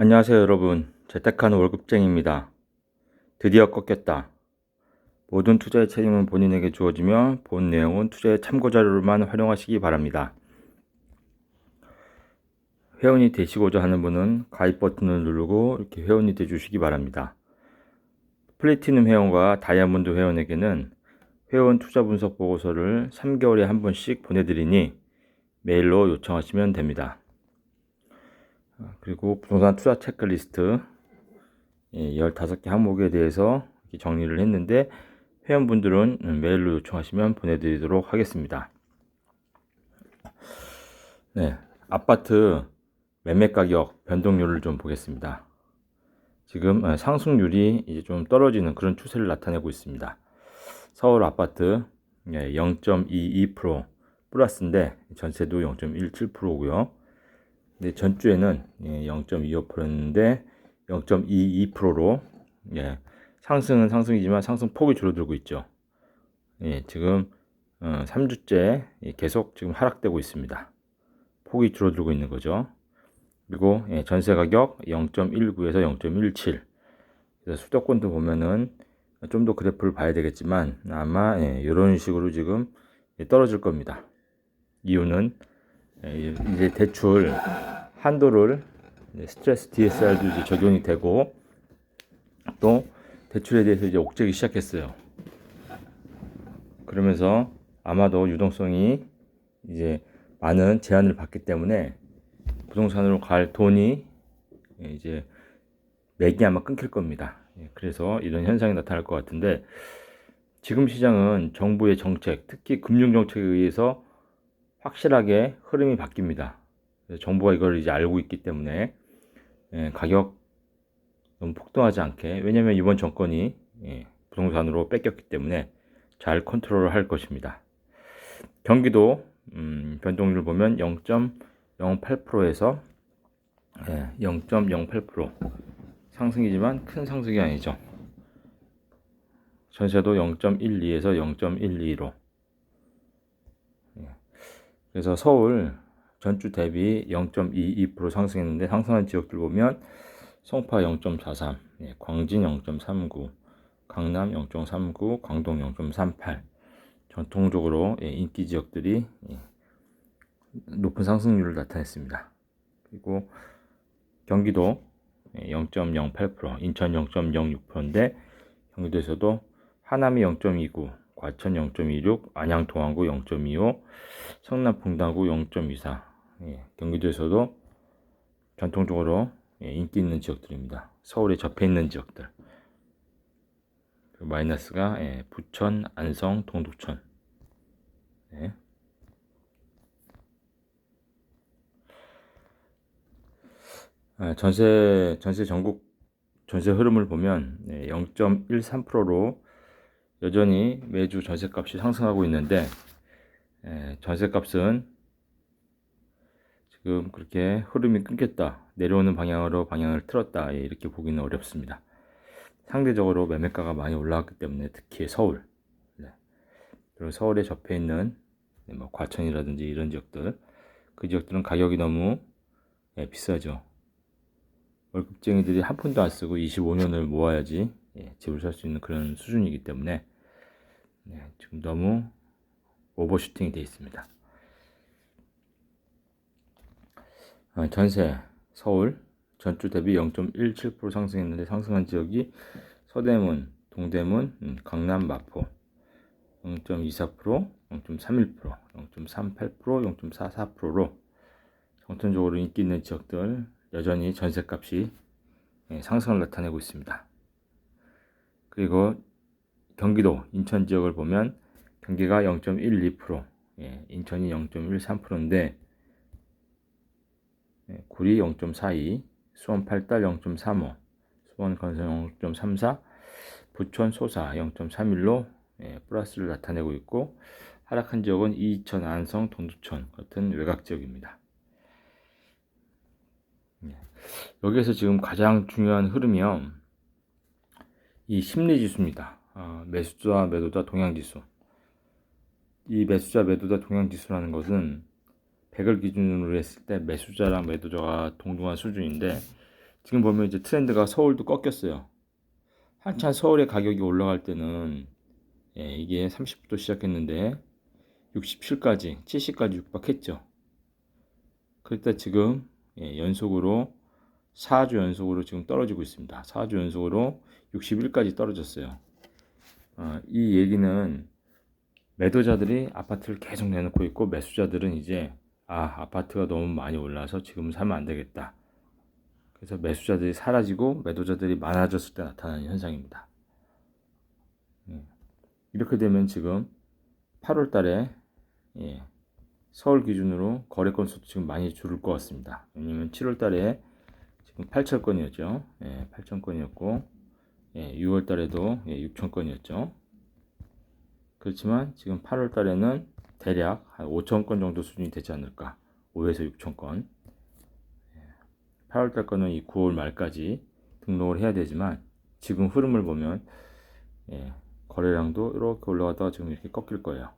안녕하세요 여러분. 재택하는 월급쟁입니다. 드디어 꺾였다. 모든 투자의 책임은 본인에게 주어지며 본 내용은 투자의 참고자료로만 활용하시기 바랍니다. 회원이 되시고자 하는 분은 가입 버튼을 누르고 이렇게 회원이 돼 주시기 바랍니다. 플래티넘 회원과 다이아몬드 회원에게는 회원 투자 분석 보고서를 3개월에 한 번씩 보내드리니 메일로 요청하시면 됩니다. 아, 그리고 부동산 투자 체크리스트 15개 예, 항목에 대해서 정리를 했는데 회원분들은 메일로 요청하시면 보내드리도록 하겠습니다. 네, 아파트 매매 가격 변동률을 좀 보겠습니다. 지금 어, 상승률이 이제 좀 떨어지는 그런 추세를 나타내고 있습니다. 서울 아파트 0.22% 예, 플러스인데 전세도 0.17%고요. 근데 전주에는 0.25%였는데 예, 0.22%로 예, 상승은 상승이지만 상승 폭이 줄어들고 있죠. 예, 지금 어, 3주째 계속 지금 하락되고 있습니다. 폭이 줄어들고 있는 거죠. 그리고 예, 전세 가격 0.19에서 0.17. 그래서 수도권도 보면은 좀 더 그래프를 봐야 되겠지만 아마 예, 이런 식으로 지금 떨어질 겁니다. 이유는 예, 이제 대출 한도를 스트레스 DSR도 이제 적용이 되고 또 대출에 대해서 이제 옥죄기 시작했어요. 그러면서 아마도 유동성이 이제 많은 제한을 받기 때문에 부동산으로 갈 돈이 이제 맥이 아마 끊길 겁니다. 예, 그래서 이런 현상이 나타날 것 같은데 지금 시장은 정부의 정책, 특히 금융 정책에 의해서 확실하게 흐름이 바뀝니다. 정부가 이걸 이제 알고 있기 때문에 예, 가격 너무 폭등하지 않게 왜냐하면 이번 정권이 예, 부동산으로 뺏겼기 때문에 잘 컨트롤을 할 것입니다. 경기도 음, 변동률 보면 0.08%에서 예, 0.08% 상승이지만 큰 상승이 아니죠. 전세도 0.12에서 0.12로 그래서 서울 전주 대비 0.22% 상승했는데 상승한 지역들 보면 송파 0.43, 예, 광진 0.39, 강남 0.39, 광동 0.38 전통적으로 예, 인기 지역들이 예, 높은 상승률을 나타냈습니다. 그리고 경기도 0.08%, 인천 0.06%인데 경기도에서도 하남이 0.29, 과천 0.26, 안양 동안구 0.25, 성남 분당구 0.24. 예, 경기도에서도 전통적으로 예, 인기 있는 지역들입니다. 서울에 접해 있는 지역들. 마이너스가 예, 부천, 안성, 동두천. 예. 아, 전세 전세 전국 전세 흐름을 보면 0.13%로 여전히 매주 전세값이 상승하고 있는데 전세값은 지금 그렇게 흐름이 끊겼다 내려오는 방향으로 방향을 틀었다 예, 이렇게 보기는 어렵습니다. 상대적으로 매매가가 많이 올라왔기 때문에 특히 서울 네. 그리고 서울에 접해 있는 네, 뭐 과천이라든지 이런 지역들 그 지역들은 가격이 너무 예, 비싸죠. 월급쟁이들이 한 푼도 안 쓰고 25년을 모아야지 예, 집을 살 수 있는 그런 수준이기 때문에 네, 지금 너무 오버슈팅이 되어 있습니다. 어, 전세 서울 전주 대비 0.17% 상승했는데 상승한 지역이 서대문, 동대문, 음, 강남, 마포 0.24%, 0.31%, 0.38%, 0.44%로 정통적으로 인기 있는 지역들 여전히 전세값이 예, 상승을 나타내고 있습니다. 그리고 경기도 인천 지역을 보면 경기가 0.12%, 예, 인천이 0.13%인데 예, 구리 0.42, 수원 팔달 0.35, 수원 건설 0.34, 부천 소사 0.31로 예, 플러스를 나타내고 있고 하락한 지역은 이천, 안성, 동두천 같은 외곽 지역입니다. 예, 여기에서 지금 가장 중요한 흐름이요. 이 심리 지수입니다. 어, 매수자, 매도자, 동향 지수. 이 매수자, 매도자, 동향 지수라는 것은 100을 기준으로 했을 때 매수자랑 매도자가 동등한 수준인데 지금 보면 이제 트렌드가 서울도 꺾였어요. 한참 서울의 가격이 올라갈 때는 예, 이게 30부터 시작했는데 67까지, 70까지 육박했죠. 그랬다 지금 예, 연속으로 4주 연속으로 지금 떨어지고 있습니다. 4주 연속으로 61까지 떨어졌어요. 어, 이 얘기는 매도자들이 아파트를 계속 내놓고 있고 매수자들은 이제 아 아파트가 너무 많이 올라서 지금 사면 안 되겠다. 그래서 매수자들이 사라지고 매도자들이 많아졌을 때 나타나는 현상입니다. 예. 이렇게 되면 지금 8월 달에 예, 서울 기준으로 거래 건수도 지금 많이 줄을 것 같습니다. 왜냐면 7월 달에 지금 8천 건이었죠. 예, 8천 건이었고 예, 6월 달에도 예, 6천 건이었죠. 그렇지만 지금 8월 달에는 대략 한 5천 건 정도 수준이 되지 않을까. 5에서 6천 건. 8월 달 거는 이 9월 말까지 등록을 해야 되지만 지금 흐름을 보면 예, 거래량도 이렇게 올라가다가 지금 이렇게 꺾일 거예요.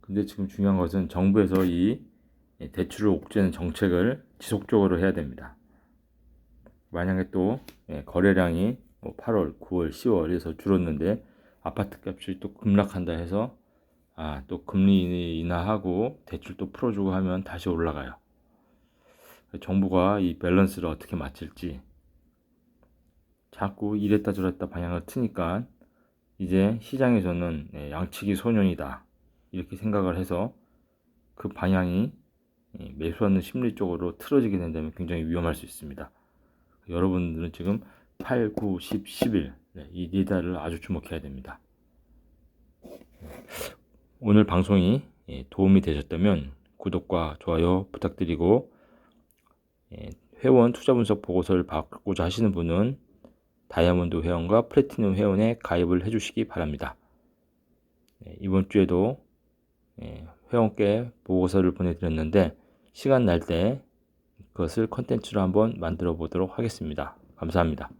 근데 지금 중요한 것은 정부에서 이 예, 대출을 옥죄는 정책을 지속적으로 해야 됩니다. 만약에 또 예, 거래량이 뭐 8월, 9월, 10월에서 줄었는데 아파트 값이 또 급락한다 해서 아, 또 금리 인하하고 대출 또 풀어주고 하면 다시 올라가요. 정부가 이 밸런스를 어떻게 맞출지 자꾸 이랬다 저랬다 방향을 트니까 이제 시장에서는 예, 양치기 소년이다 이렇게 생각을 해서 그 방향이 예, 매수하는 심리 쪽으로 틀어지게 된다면 굉장히 위험할 수 있습니다. 여러분들은 지금 8, 9, 10, 11 이 네 달을 아주 주목해야 됩니다. 오늘 방송이 예, 도움이 되셨다면 구독과 좋아요 부탁드리고 예, 회원 투자 분석 보고서를 받고자 하시는 분은 다이아몬드 회원과 플래티넘 회원에 가입을 해주시기 바랍니다. 예, 이번 주에도 회원께 보고서를 보내드렸는데 시간 날 때 그것을 컨텐츠로 한번 만들어 보도록 하겠습니다. 감사합니다.